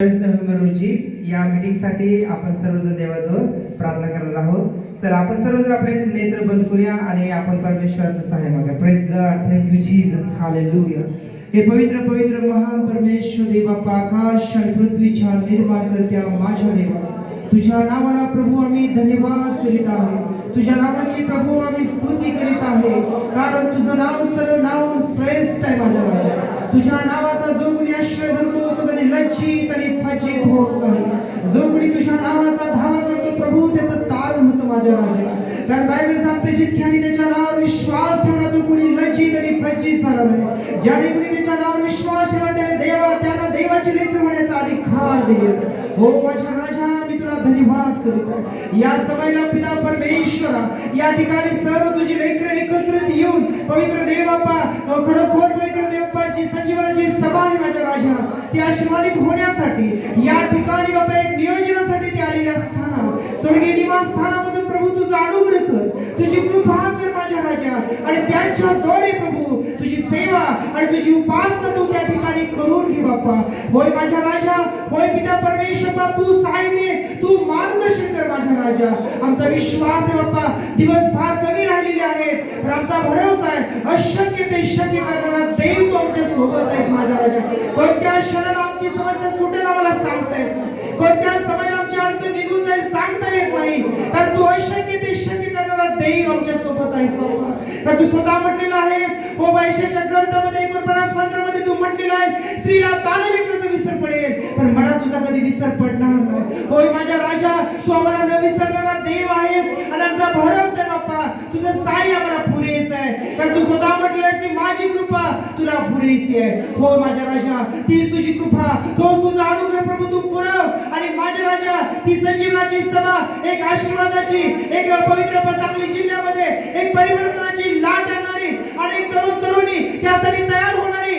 चोवीस नोव्हेंबर रोजी या मीटिंगसाठी आपण सर्वजण देवाजवळ प्रार्थना करणार आहोत. चला आपण सर्वजण आपले नेत्र बंद करूया आणि आपण परमेश्वराचं सहाय्य मागा praise God thank you Jesus hallelujah हे पवित्र पवित्र महान परमेश्वर देवा आकाश आणि पृथ्वीच्या निर्माण करत्या माझ्या देवा. तुझ्या नावाला प्रभू आम्ही धन्यवाद करीत आहे. तुझ्या नावाची प्रभू आम्ही स्तुती करीत आहे. कारण तुझं नाव सर्व नाव श्रेष्ठ आहे माझ्या राजा तुझ्या नावात लज्जित आणि फजित होत नाही. जो कोणी तुझ्या नावाचा धावा करतो प्रभू त्याचं तारण होतं माझ्या राजाला. कारण बायबल सांगते जितक्याने त्याच्या नावावर विश्वास ठेवला तो कोणी लचित आणि फजित झाला नाही. ज्याने कोणी त्याच्या नावावर विश्वास ठेवला त्याने देवा त्यांना देवाची लेकर होण्याचा अधिकार दिलेला हो माझ्या राजा मी तुला धन्यवाद करतो. या सभेला पिता परमेश्वरा या ठिकाणी सर्व तुझी लेकर एकत्रित येऊन पवित्र देवापा खरोखर पवित्र देवाची संजीवनाची सभा आहे माझ्या राजा. ती आशीर्वादित होण्यासाठी या ठिकाणी बाबा एक नियोजनासाठी ते आलेल्या स्थानावर. स्वर्गीय निवास स्थानामधून प्रभू तुझा अनुग्रह कर. तुझी कृपा कर माझ्या राजा. आणि त्यांच्या द्वारे प्रभू तुझी सेवा आणि तुझी उपासना तू त्या ठिकाणी करून घे बाप्पा. होय माझ्या राजा होय पिता परमेश्वर बाप, तू सहाय दे तू मार्गदर्शन कर माझ्या राजा. आमचा विश्वास आहे बाप्पा दिवस फार कमी राहिलेले आहेत. पण आमचा भरोसा आहे. अशक्य ते शक्य करणारा देव तू आमच्यासोबत आहेस माझ्या राजा. कोणत्या क्षणाला आमची समस्या सुटेल आम्हाला सांगता येत नाही. कोणत्या समयाला आमची अडचण निघून जाईल सांगता येत नाही. कारण तू अशक्य ते शक्य करणारा देव आमच्यासोबत आहेस बाबा. तर तू स्वतः म्हटलेला आहेस हो वैशाच्या ग्रंथामध्ये एकोणपन्नासमध्ये तू म्हटलेला आहे स्त्रीला तारा लेकराचा विसर पडेल. पण मला तुझा कधी विसर पडणार नाही. होय माझ्या राजा तू आम्हाला न विसरणारा देव आहेस आणि आमचा भरोसा आहे बाप्पा. तुझं साई आम्हाला कारण तू स्वतः म्हटलंस की माझी कृपा तुला पुरेशी आहे. हो माझ्या राजा तीच तुझी कृपा. तोच तुझा अनुग्रह प्रभू तू पुरव. आणि माझ्या राजा ती संजीवनाची सभा एक आशीर्वादाची एक पवित्र सांगली जिल्ह्यामध्ये एक परिवर्तनाची लाट आणणारी आणि एक तरुण तरुणी त्यासाठी तयार होणारी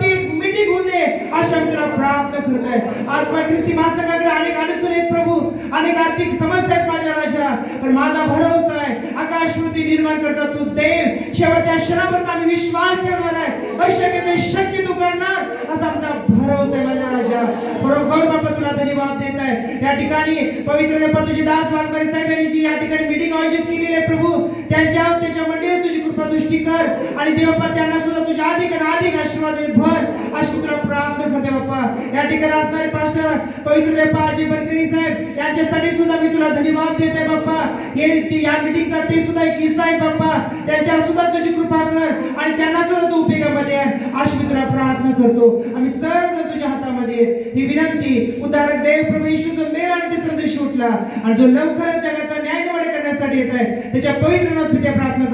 ते मीटिंग होऊ दे अशा मी तुला प्रार्थना करत आहे. आज माझ्या ख्रिस्ती महासंघाकडे अनेक अडचण आहेत प्रभू. अनेक आर्थिक समस्या आहेत माझ्या राजा. पण माझा भरोसा आहे. आकाशवृत्ती निर्माण करता तू. शेवटच्या क्षणापर्यंत आम्ही विश्वास ठेवणार आहे. अशक्य ते शक्य तू करणार असा आमचा भरोसा आहे माझ्या राजा. बरोबर बाप्पा तुला धन्यवाद देत आहे. या ठिकाणी पवित्र देवा तुझी दास वाघमारे साहेब यांनी जी या ठिकाणी मीटिंग आयोजित केलेली आहे प्रभू त्यांच्या त्याच्या मंडळी तुझी कृपा दृष्टी कर आणि देवपा त्यांना सुद्धा तुझ्या अधिक आणि अधिक आशीर्वाद भर. अशी तुला प्रार्थना करते बाप्पा. या ठिकाणी असणारे पास्टर पवित्र देवपा अजय बनकर तुला धन्यवाद देते बाप्पा. हे या मीटिंगचा ते सुद्धा एक किस्सा आहे बाप्पा. त्यांच्या सुद्धा तुझी कृपा कर आणि त्यांना सुद्धा तू उपयोगामध्ये अशी मी तुला प्रार्थना करतो. आम्ही सर्व तुझ्या हातामध्ये ही विनंती उद्धारक देव प्रभू येशू जो मेल आणि तिसऱ्या दिवशी उठला आणि जो लवकरच जगाचा न्याय निवड करण्यासाठी येत आहे त्याच्या पवित्र नावात मी त्या प्रार्थना